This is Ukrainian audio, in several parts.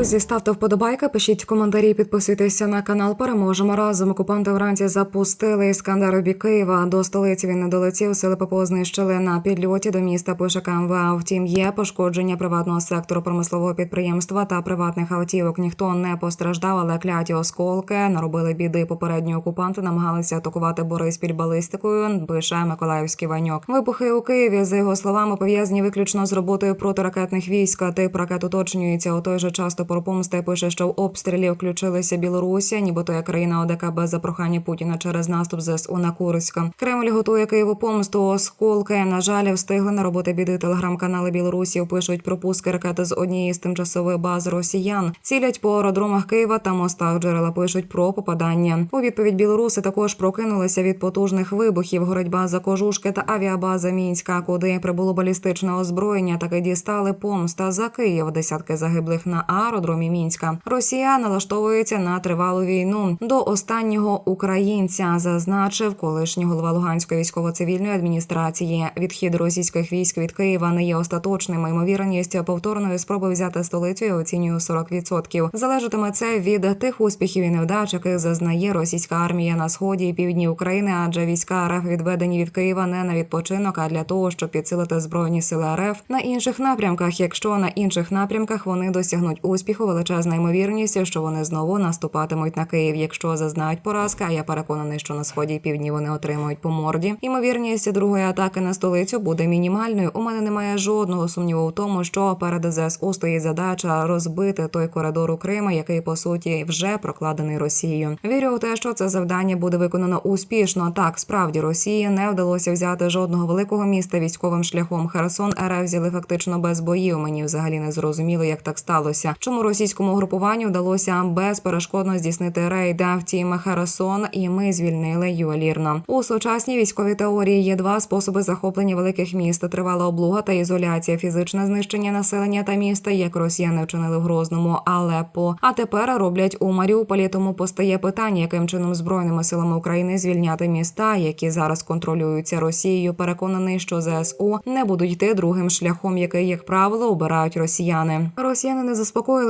Друзі, ставте вподобайки, пишіть коментарі, підписуйтеся на канал. Переможемо разом. Окупанти вранці запустили іскандер бік Києва. До столиці він не долетів. Сили ППО знищили на підльоті до міста. Пише КМВА. Втім, є пошкодження приватного сектору промислового підприємства та приватних автівок. Ніхто не постраждав, але кляті осколки наробили біди. Попередні окупанти намагалися атакувати Бориспіль балістикою. Пише Миколаївський ваньок. Вибухи у Києві за його словами пов'язані виключно з роботою протиракетних військ. Тип ракет уточнюється. У той же час Топор Помсти пише, що в обстрілі включилися Білорусі, нібито як країна ОДКБ за прохання Путіна через наступ ЗСУ на Курськ. Кремль готує Києву помсту. Осколки на жаль встигли на роботи біди. Телеграм-канали Білорусі пишуть про пуски ракети з однієї з тимчасових баз росіян. Цілять по аеродромах Києва та мостах. Джерела пишуть про попадання. У відповідь білоруси також прокинулися від потужних вибухів. Горить база Кожушки та авіабаза Мінська, куди прибуло балістичне озброєння. Таки дістали помста за Київ. Десятки загиблих на аеродромі Мінська. Росія налаштовується на тривалу війну до останнього українця, зазначив колишній голова Луганської військово-цивільної адміністрації. Відхід російських військ від Києва не є остаточним. Ймовірність повторної спроби взяти столицю я оцінюю 40%. Залежатиме це від тих успіхів і невдач, яких зазнає російська армія на сході і півдні України, адже війська РФ відведені від Києва не на відпочинок, а для того, щоб підсилити збройні сили РФ на інших напрямках. Якщо на інших напрямках вони досягнуть успіху, величезна ймовірність, що вони знову наступатимуть на Київ. Якщо зазнають поразки, а я переконаний, що на сході і півдні вони отримують по морді. Ймовірність другої атаки на столицю буде мінімальною. У мене немає жодного сумніву в тому, що перед ЗСУ стоїть задача розбити той коридор у Крима, який по суті вже прокладений Росією. Вірю у те, що це завдання буде виконано успішно. Так, справді Росії не вдалося взяти жодного великого міста військовим шляхом. Херсон РФ взяли фактично без боїв. Мені взагалі не зрозуміло, як так сталося. Чому російському групуванню вдалося безперешкодно здійснити рейд втім Херсон, і ми звільнили ювелірно. У сучасній військовій теорії є два способи захоплення великих міст: тривала облуга та ізоляція, фізичне знищення населення та міста, як росіяни вчинили в Грозному, Алеппо. А тепер роблять у Маріуполі. Тому постає питання, яким чином збройними силами України звільняти міста, які зараз контролюються Росією. Переконаний, що ЗСУ не будуть йти другим шляхом, який, як правило, обирають росіяни. Росіяни не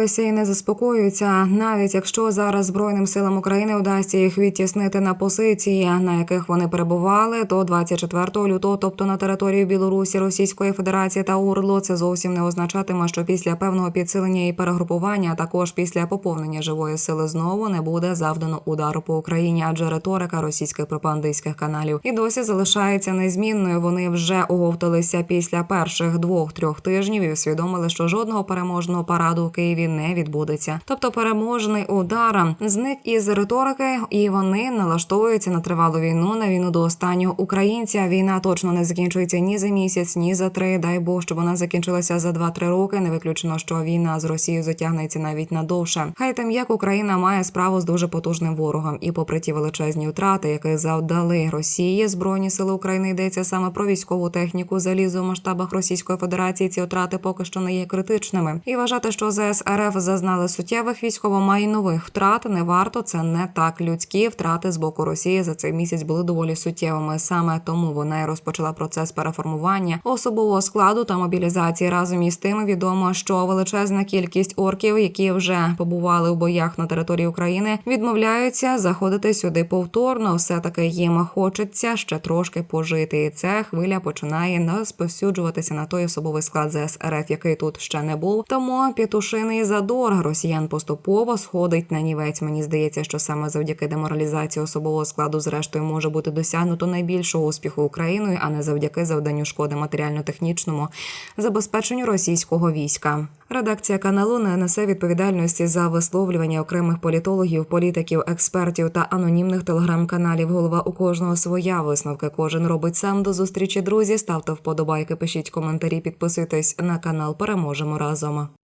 заспокоїлися і не заспокоюються, навіть якщо зараз збройним силам України вдасться їх відтіснити на позиції, на яких вони перебували, то 24 лютого, тобто на території Білорусі, Російської Федерації та УРЛО, це зовсім не означатиме, що після певного підсилення і перегрупування, а також після поповнення живої сили знову не буде завдано удару по Україні, адже риторика російських пропагандистських каналів і досі залишається незмінною. Вони вже оговталися після перших двох-трьох тижнів і усвідомили, що жодного переможного параду у Києві не відбудеться. Тобто переможний удар зник із риторики, і вони налаштовуються на тривалу війну на війну до останнього українця. Війна точно не закінчується ні за місяць, ні за три. Дай Бог, щоб вона закінчилася за 2-3 роки. Не виключено, що війна з Росією затягнеться навіть надовше. Хай там як Україна має справу з дуже потужним ворогом, і попри ті величезні втрати, які завдали Росії, збройні сили України йдеться саме про військову техніку залізу в масштабах Російської Федерації. Ці втрати поки що не є критичними. І вважати, що ЗС РФ зазнали суттєвих військово-майнових втрат. Не варто це не так. Людські втрати з боку Росії за цей місяць були доволі суттєвими. Саме тому вона й розпочала процес переформування особового складу та мобілізації. Разом із тим відомо, що величезна кількість орків, які вже побували у боях на території України, відмовляються заходити сюди повторно. Все таки їм хочеться ще трошки пожити. І ця хвиля починає розповсюджуватися на той особовий склад ЗС РФ, який тут ще не був. Тому пітушиний задор росіян поступово сходить на нівець. Мені здається, що саме завдяки деморалізації особового складу, зрештою, може бути досягнуто найбільшого успіху Україною, а не завдяки завданню шкоди матеріально-технічному забезпеченню російського війська. Редакція каналу не несе відповідальності за висловлювання окремих політологів, політиків, експертів та анонімних телеграм-каналів. Голова у кожного своя висновки. Кожен робить сам до зустрічі. Друзі, ставте вподобайки, пишіть коментарі, підписуйтесь на канал. Переможемо разом.